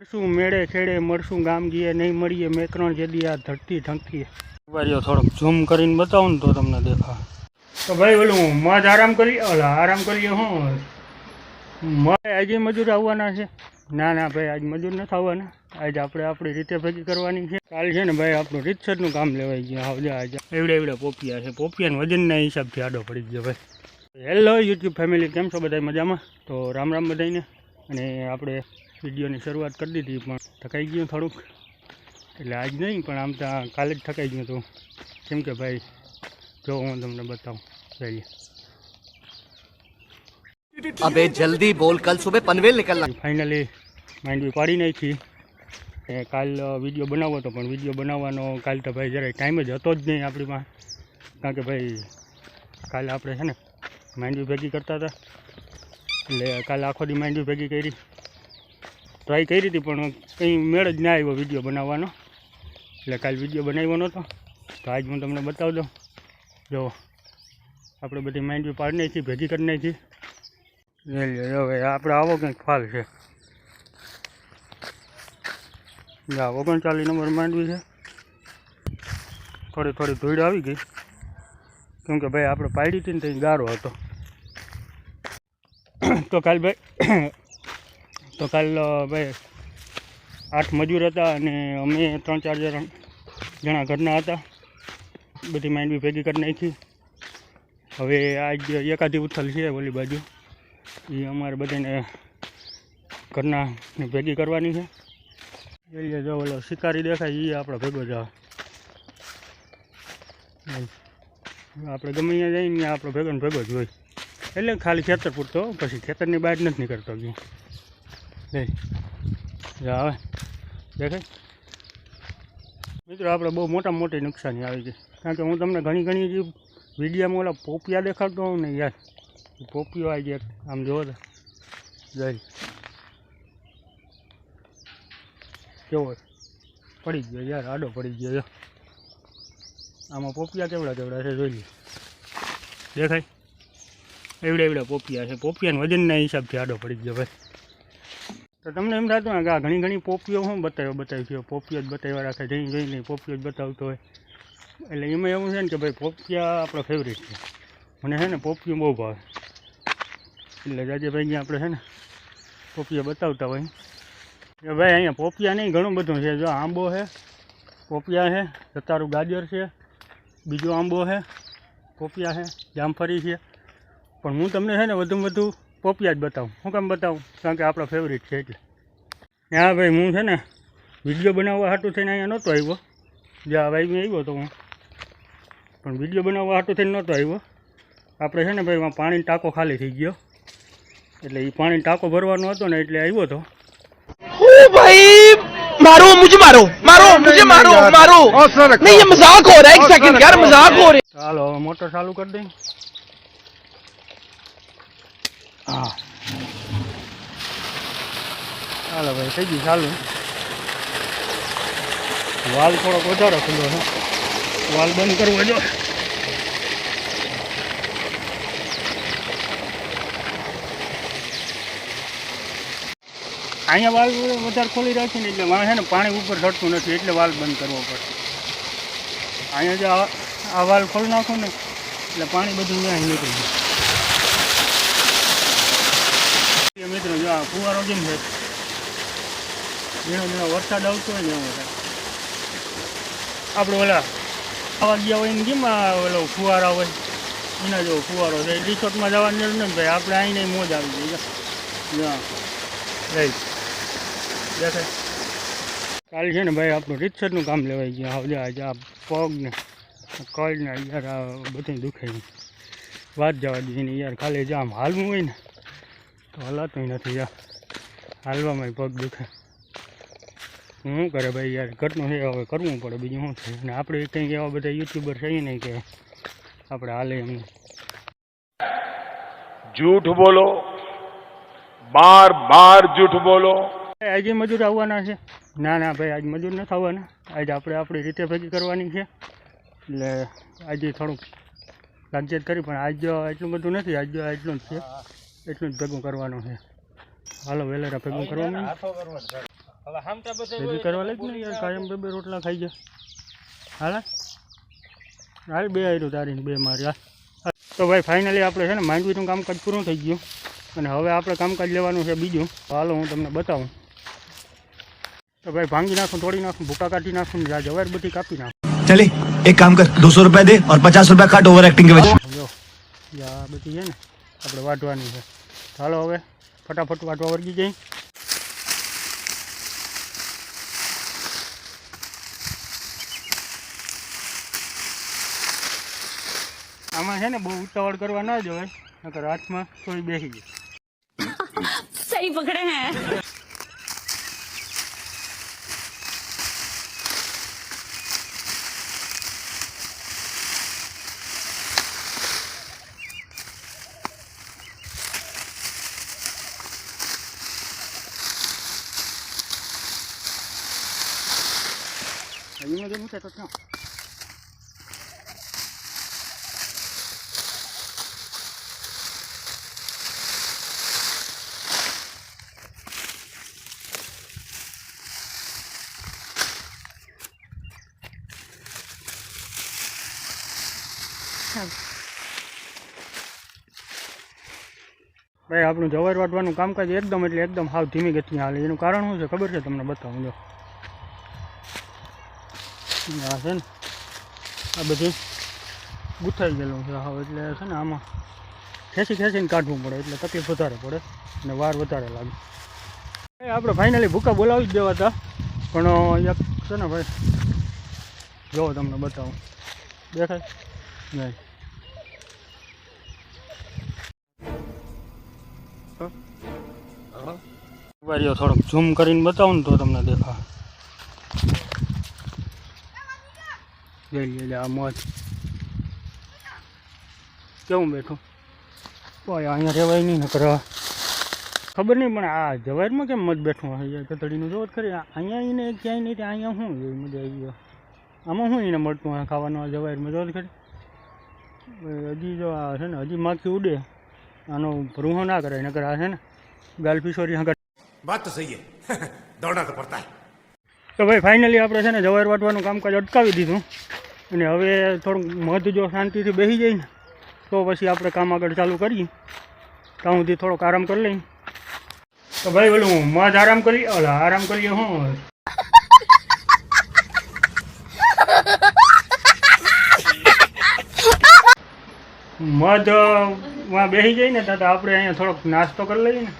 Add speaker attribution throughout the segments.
Speaker 1: મળશું મેળે ખેડે મળશું ગામ ગીએ નહીં મળીએ મેકરણ જેદી આ ધરતી ઢંકીએ વારીઓ થોડોક ઝૂમ કરીને બતાવું ને તો તમને દેખા તો ભાઈ ઓલું મજ આરામ કરી ઓલા આરામ કરીએ હું. મળે આજે મજૂર આવવાના છે. ના ના ભાઈ આજ મજૂર નથી આવવાના. આજ આપણે આપણી રીતે ભેગી કરવાની છે. કાલ છે ને ભાઈ આપણું રીતસરનું કામ લેવાઈ ગયા આવજે આજે એવડે એવડે પોપિયા છે. પોપિયાના વજનના હિસાબથી આડો પડી ગયો ભાઈ. હેલો યુટ્યુબ ફેમિલી કેમ છો બધા મજામાં? તો રામ રામ બધાને અને આપણે વિડીયોની શરૂઆત કરી દીધી પણ થકાઈ ગયું થોડુંક. એટલે આજ નહીં પણ આમ તો કાલે જ થકાઈ ગયું હતું. કેમ કે ભાઈ જો હું તમને બતાવું જઈએ
Speaker 2: અબે જલ્દી બોલ કાલ સુબહ પનવેલ નીકળના
Speaker 1: ફાઇનલી માંડવી પાડી નાખી. એ કાલ વીડિયો બનાવો હતો પણ વીડિયો બનાવવાનો કાલ તો ભાઈ જરાય ટાઈમ જ હતો જ નહીં આપણી પાસે. કારણ કે ભાઈ કાલે આપણે છે ને માંડવી ભેગી કરતા હતા. એટલે કાલે આખો દી માંડવી ભેગી કરી. ટ્રાય કરી હતી, પણ કંઈ મેળ જ ના આવ્યો વીડિયો બનાવવાનો. એટલે કાલ વીડિયો બનાવ્યો નહોતો. તો આજ હું તમને બતાવી દઉં. જો, આપણે બધી માંડવી પાડી નાખી, ભેગી કરી નાખી. હવે આપણે આવો કંઈક ફાલ છે. ઓગણચાલીસ નંબર માંડવી છે. થોડી થોડી ધૂળ આવી ગઈ. કેમ કે ભાઈ, આપણે પાડી હતી ને ત્યાં ગારો હતો. તો કાલ ભાઈ તો કાલ ભાઈ, આઠ મજૂર હતા અને અમે ત્રણ ચાર જણા જણા ઘરના હતા. બધી માંડવી ભેગી કરી નાખી. હવે આજ એકાદી ઉથલ છે ઓલી બાજુ. એ અમારે બધાને ઘરના ભેગી કરવાની છે. એ જો ઓલો શિકારી દેખાય એ આપણો ભેગો જ આવે. આપણે ગમે અહીંયા જઈએ આપણો ભેગો ભેગો જ હોય. એટલે ખાલી ખેતર પૂરતો પછી ખેતરની બહાર નથી નીકળતો ગયો જા આવે. દેખાય? મિત્રો, આપણે બહુ મોટા મોટી નુકસાની આવી ગઈ. કારણ કે હું તમને ઘણી ઘણી જે વિડીયામાં ઓલા પોપિયા દેખાડતો હોઉં ને યાર પોપિયો આવી ગયા આમ જોવો તો જઈ કેવો પડી ગયો યાર, આડો પડી ગયો આમાં પોપિયા કેવડા કેવડા છે જોઈ દેખાય? એવડા એવડા પોપિયા છે. પોપિયાના વજનના હિસાબથી આડો પડી ગયો ભાઈ. તો તમને એમ થતું ને કે આ ઘણી ઘણી પોપીઓ હું બતાવ્યો બતાવી છે. પોપીઓ જ બતાવ્યા રાખે જઈ જઈ નહીં પોપીઓ જ બતાવતો હોય. એટલે એમાં એવું છે ને કે ભાઈ પોપિયા આપણો ફેવરેટ છે. મને છે ને પોપિયું બહુ ભાવે. એટલે જાજે ભાઈ આપણે છે ને પોપિયા બતાવતા હોય. કે ભાઈ અહીંયા પોપિયા નહીં, ઘણું બધું છે. જો આંબો છે, પોપિયા છે સતારું ગાજર છે, બીજો આંબો છે, પોપિયા છે, જામફળી છે. પણ હું તમને છે ને વધુમાં વધુ પોપિયા જ બતાવું હું કેમ બતાવું કારણ કે આપણો ફેવરિટ છે એટલે હા ભાઈ હું છે ને વિડીયો બનાવવા હાટું થઈને અહીંયા નહોતો આવ્યો જ્યાં ભાઈ મેં આવ્યો હતો હું પણ વિડીયો બનાવવા હાટું થઈને નહોતો આવ્યો આપણે છે ને ભાઈ એમાં પાણીનો ટાંકો ખાલી થઈ ગયો એટલે એ પાણીનો ટાંકો ભરવાનો હતો ને એટલે આવ્યો હતો
Speaker 3: ओ भाई मारो मुझे मारो मारो मुझे मारो मारो नहीं ये मजाक हो रहा है एक सेकंड यार मजाक हो रहा है
Speaker 1: ચાલો હવે મોટર ચાલુ કરી દઈ હા. ચાલો ભાઈ, થઈ ગયું ચાલુ. વાલ થોડોક વધારો ખુલ્લો છે. વાલ બંધ કરવો જો. અહીંયા વાલ વધારે ખોલી રાખીને એટલે મારે છે ને પાણી ઉપર ચડતું નથી, એટલે વાલ બંધ કરવો પડશે અહીંયા જો આ વાલ ખોલી નાખો ને, એટલે પાણી બધું અહીંયા નીકળી જાય. મિત્રો જો આ ફુવારો કેમ છે? ઝીણો ઝીણો વરસાદ આવતો હોય ને એવો આપણે ઓલા આવા ગયા હોય ને કેમ આ ઓલો ફુવારા હોય? એના જેવો ફુવારો છે. રિસોર્ટમાં જવાની જરૂર નથી ભાઈ. આપણે નહીં મોજ આવી જઈએ રાઈટ દેખાય. કાલ છે ને ભાઈ આપણું રીતસરનું કામ લેવાઈ ગયું. આવજે આજે આ પગ ને કળ ને યાર, આ બધું દુખાય વાત જવા દઈએ ને યાર. ખાલી જે આમ હાલવું હોય ને તો હલાતું નથી યાર. હાલવામાં પગ દુખે. શું કરે ભાઈ યાર? ઘરનું છે હવે કરવું પડે બીજું શું થાય અને આપણે કંઈક એવા બધા યુટ્યુબર છે નહીં કે આપણે હાલે એમને.
Speaker 4: જૂઠ બોલો. બાર બાર જૂઠ બોલો.
Speaker 1: આજે મજૂર આવવાના છે. ના ના ભાઈ આજ મજૂર નથી આવવાના. આજે આપણે આપણી રીતે ભેગી કરવાની છે. એટલે આજે થોડુંક સામચેત કરી પણ આજ એટલું બધું નથી આજે એટલું જ છે. એટલું જ ભેગું કરવાનું છે હાલો વેલેરા ભેગું કરવાનું ભેગી કરવા લાગ ને યાર કાયમ બે બે રોટલા ખાઈ જાય હાલ હાલ બે આવ્યું તારી ને બે મારી હાલ તો ભાઈ ફાઇનલી આપણે છે ને માંડવીનું કામકાજ પૂરું થઈ ગયું અને હવે આપણે કામકાજ લેવાનું છે બીજું તો હાલો હું તમને બતાવું તો ભાઈ ભાંગી નાખું તોડી નાખું ભૂકા કાઢી નાખું ને આ જવાર બધી કાપી નાખું
Speaker 5: चले एक काम कर दो सौ रुपया दे और पचास रुपया काट ओवर एक्टिंग के वजह
Speaker 1: જો આ બધી છે ને આપણે વાટવાની છે ચાલો હવે, ફટાફટ વાટવા વર્ગી જઈ. આમાં છે ને બહુ ઉતાવળ કરવા ના જ હોય હાથમાં થોડી બેસી જાય.
Speaker 6: સહી પકડે
Speaker 1: હે. જો મૂકે તો ક્યાં ભાઈ, આપણું જવાર વાટવાનું કામકાજ એકદમ એટલે એકદમ હાવ ધીમી ગતિએ હાલે. એનું કારણ શું છે? ખબર છે તમને? બતાવું, જો. આ છે ને આ બધું ગુથાઈ ગયેલું છે હા એટલે છે ને આમાં ખેંચી ખેંચીને કાઢવું પડે એટલે તકલીફ વધારે પડે અને વાર વધારે લાગે. એ આપણે ફાઇનલી ભૂકા બોલાવી જ દેવા હતા પણ એક છે ને ભાઈ જોવો તમને બતાવું. દેખાય? નહીં. થોડોક ઝૂમ કરીને બતાવું ને તો તમને દેખા જઈ લે આ કેવું બેઠું? કોઈ અહીંયા રહેવાય નહીં નકર ખબર નહીં પણ આ જવારમાં કેમ મત બેઠું અહીંયા કતડીનું જોર ખરી. અહીંયા એને ક્યાંય નહીં ત્યાં અહીંયા શું જોઈ મજા આવી ગયો આમાં શું એને મળતું ખાવાનું આ જવારમાં જોર કરી હજી જો આ છે ને હજી માખી ઉડે. આનો ભૃહો ના કરે નકર આ છે ને
Speaker 7: ગાલફિશોરી હંકર વાત તો સહી દોડના તો પડતા
Speaker 1: તો ભાઈ ફાઇનલી આપણે છે ને જવાહર વાટવાનું કામકાજ અટકાવી દીધું. અને હવે થોડુંક મધ જો શાંતિથી બેસી જાય ને, તો પછી આપણે કામ આગળ ચાલુ કરીએ. ત્યાં સુધી થોડોક આરામ કરી લઈએ. તો ભાઈ બોલું મધ આરામ કરી ઓલા આરામ કરીએ હું? મધમાં બેસી જાય ને તો આપણે અહીંયા થોડોક નાસ્તો કરી લઈએ ને,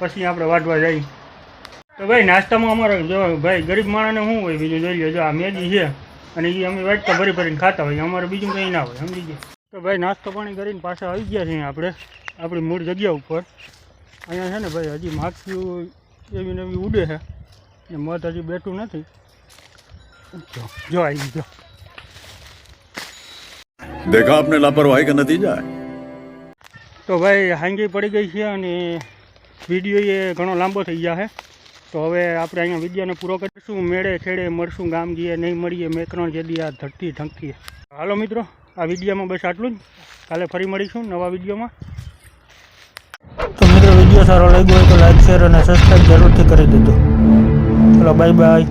Speaker 1: પછી આપણે વાટવા જઈએ. તો ભાઈ નાસ્તામાં અમારે જો, ભાઈ ગરીબ માણસને શું હોય, બીજું જોઈ લો જો આ મેગી છે. અને એ અમે વાટકા ભરી ભરીને ખાતા હોય અમારે બીજું કંઈ ના હોય સમજી ગયા. તો ભાઈ નાસ્તો પાણી કરીને પાછા આવી ગયા છીએ આપણે આપણી મૂળ જગ્યા ઉપર. અહીંયા છે ને ભાઈ હજી માખીયું એવી નવી ઉડે છે. ને મત હજી બેઠું નથી. જો આવી ગયો.
Speaker 8: દેખા આપને લાપરવાહી કે નતીજા
Speaker 1: તો ભાઈ હાંગી પડી ગઈ છે અને વીડિયો એ ઘણો લાંબો થઈ ગયા છે. તો હવે આપણે અહીંયા વિડીયોને પૂરો કરીશું, મેળે ખેડે મળશું ગામ જઈએ નહીં મળીએ, મેકરણ જેદી આ ધરતી ઢંકીએ હાલો મિત્રો, આ વિડીયોમાં બસ આટલું જ. કાલે ફરી મળીશું નવા વિડીયોમાં તો મિત્રો, વીડિયો સારો લાગ્યો હોય તો લાઈક શેર અને સબસ્ક્રાઈબ જરૂરથી કરી દેજો. ચલો બાય બાય